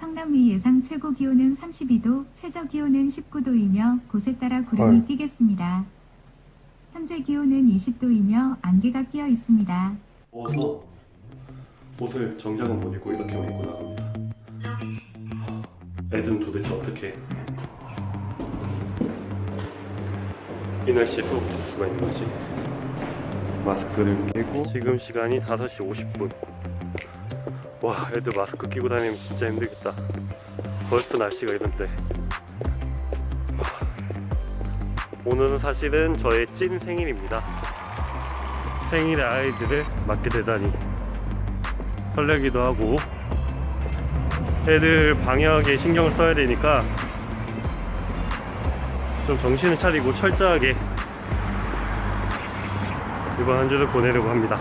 시험의 예상 최고 기온은 32도, 최저 기온은 19도이며 곳에 따라 구름이 헐. 끼겠습니다. 현재 기온은 20도이며 안개가 끼어 있습니다. 더워서 옷을 정장은 못 입고 이렇게만 입고 나갑니다. 애들은 도대체 어떻게 이 날씨에 수업 줄 수가 있는 거지? 마스크를 끼고 지금 시간이 5시 50분 와 애들 마스크 끼고 다니면 진짜 힘들겠다. 벌써 날씨가 이런데. 하, 오늘은 사실은 저의 찐 생일입니다. 생일의 아이들을 맡게 되다니 설레기도 하고 애들 방역에 신경을 써야 되니까 좀 정신을 차리고 철저하게 이번 한 주를 보내려고 합니다.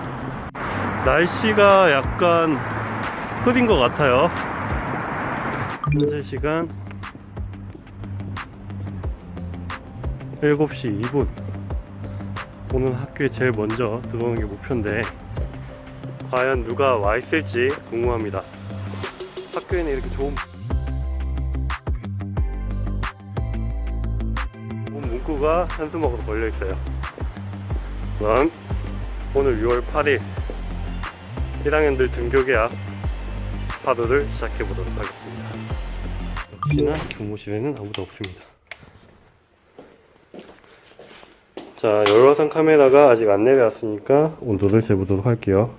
날씨가 약간 흐린 것 같아요. 현재 시간. 7시 2분. 오늘 학교에 제일 먼저 들어오는 게 목표인데 과연 누가 와 있을지 궁금합니다. 학교에는 이렇게 좋은 문구가 현수막으로 걸려 있어요. 우선 오늘 6월 8일. 1학년들 등교 계약 파도를 시작해 보도록 하겠습니다. 역시나 교무실에는 아무도 없습니다. 자, 열화상 카메라가 아직 안 내려왔으니까 온도를 재보도록 할게요.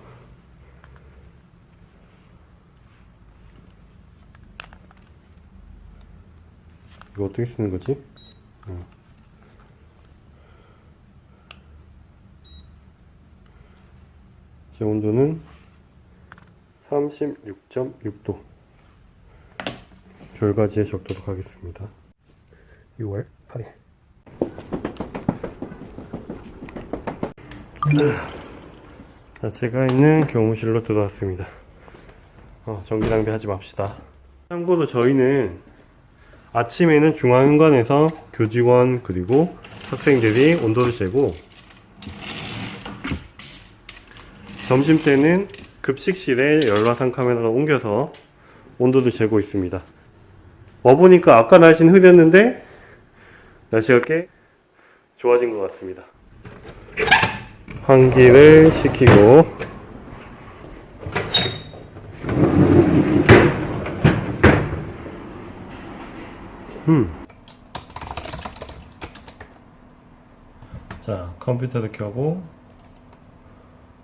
이거 어떻게 쓰는 거지? 어. 제 온도는 36.6도. 결과지에 적도록 하겠습니다. 6월 8일. 자, 제가 있는 교무실로 들어왔습니다. 어, 전기 낭비하지 맙시다. 참고로 저희는 아침에는 중앙관에서 교직원 그리고 학생들이 온도를 재고 점심 때는 급식실에 열화상 카메라를 옮겨서 온도를 재고 있습니다. 와보니까 아까 날씨는 흐렸는데 날씨가 꽤 좋아진 것 같습니다. 환기를 시키고 음. 자, 컴퓨터를 켜고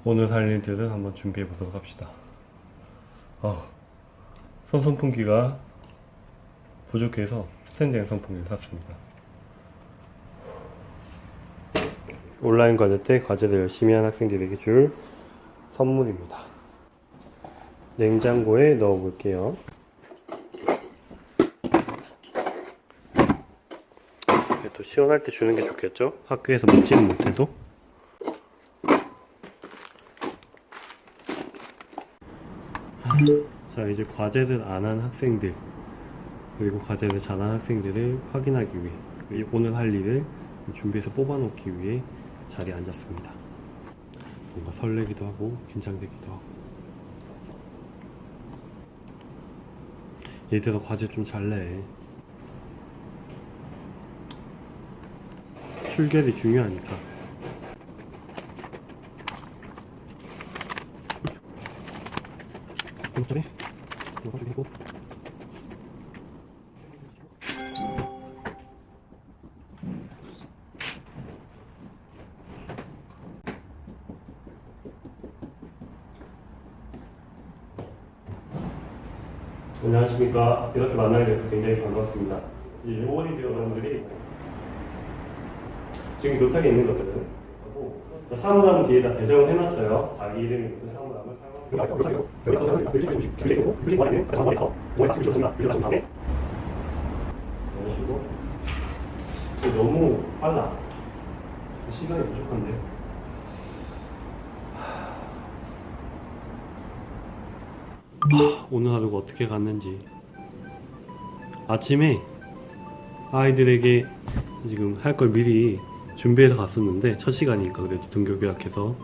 오늘 할 일들을 한번 준비해 보도록 합시다. 어, 손 선풍기가 부족해서 스탠딩 선풍기를 샀습니다. 온라인 과제 때 과제를 열심히 한 학생들에게 줄 선물입니다. 냉장고에 넣어 볼게요. 또 시원할 때 주는 게 좋겠죠? 학교에서 먹지는 못해도. 자, 이제 과제를 안 한 학생들, 그리고 과제를 잘한 학생들을 확인하기 위해, 오늘 할 일을 준비해서 뽑아놓기 위해 자리에 앉았습니다. 뭔가 설레기도 하고, 긴장되기도 하고. 얘들아, 과제 좀 잘 내. 출결이 중요하니까. 이것들이 이거 좀 해고. 안녕하십니까. 이렇게 만나게 돼서 굉장히 반갑습니다. 이 요원이 되어가는들이 지금 교탁에 있는 것들은 사무남 뒤에다 배정을 해놨어요. 자기 이름이 붙은 사무남을 사용 너무 빨라. 시간이 부족한데. 하, 오늘 하루가 어떻게 갔는지 아침에 아이들에게 지금 할 걸 미리 준비해서 갔었는데 첫 시간이니까 그래도 등교 계약해서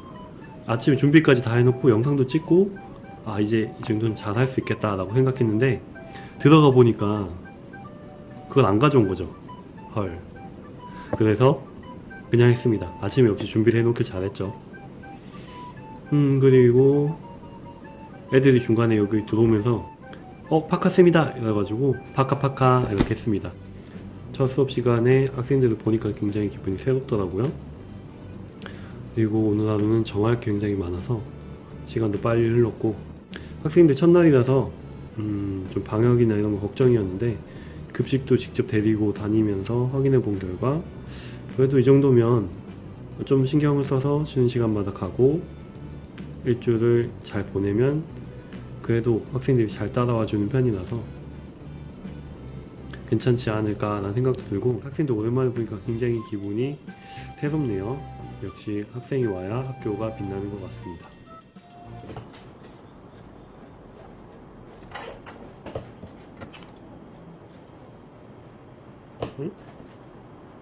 아침에 준비까지 다 해놓고 영상도 찍고 아 이제 이 정도는 잘 할 수 있겠다라고 생각했는데 들어가 보니까 그걸 안 가져온 거죠. 헐. 그래서 그냥 했습니다. 아침에 역시 준비를 해놓길 잘했죠. 음, 그리고 애들이 중간에 여기 들어오면서 어, 파카쌤이다! 이래가지고 파카 파카 이렇게 했습니다. 첫 수업 시간에 학생들을 보니까 굉장히 기분이 새롭더라고요. 그리고 오늘 하루는 정할 게 굉장히 많아서 시간도 빨리 흘렀고 학생들 첫날이라서 음, 좀 방역이나 이런 거 걱정이었는데 급식도 직접 데리고 다니면서 확인해 본 결과 그래도 이 정도면 좀 신경을 써서 쉬는 시간마다 가고 일주를 잘 보내면 그래도 학생들이 잘 따라와 주는 편이라서 괜찮지 않을까라는 생각도 들고 학생들 오랜만에 보니까 굉장히 기분이 새롭네요. 역시 학생이 와야 학교가 빛나는 것 같습니다. 응?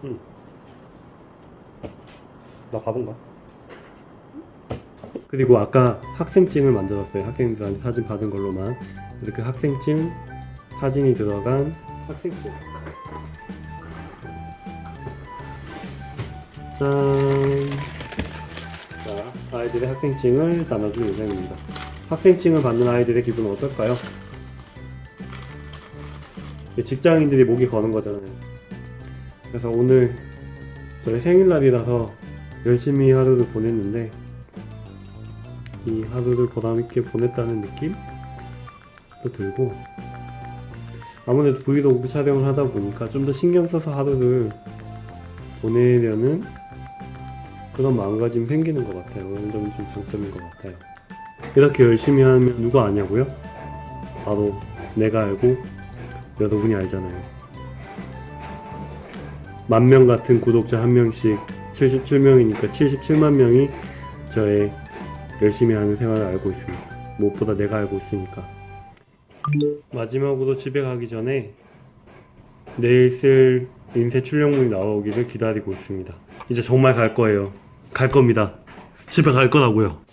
응. 나 바본가? 그리고 아까 학생증을 만들었어요. 학생들한테 사진 받은 걸로만. 이렇게 학생증 사진이 들어간 학생증. 짠. 자, 아이들의 학생증을 나눠줄 예정입니다. 학생증을 받는 아이들의 기분은 어떨까요? 직장인들이 목이 거는 거잖아요. 그래서 오늘 저희 생일날이라서 열심히 하루를 보냈는데 이 하루를 보람있게 보냈다는 느낌도 들고 아무래도 브이로그 촬영을 하다 보니까 좀 더 신경 써서 하루를 보내려는 그런 마음가짐이 생기는 것 같아요. 그런 점이 좀 장점인 것 같아요. 이렇게 열심히 하면 누가 아냐고요? 바로 내가 알고 여러분이 알잖아요. 만 명 같은 구독자 한 명씩 77명이니까 77만 명이 저의 열심히 하는 생활을 알고 있습니다. 무엇보다 내가 알고 있으니까. 마지막으로 집에 가기 전에 내일 쓸 인쇄 출력물이 나오기를 기다리고 있습니다. 이제 정말 갈 거예요. 갈 겁니다. 집에 갈 거라고요.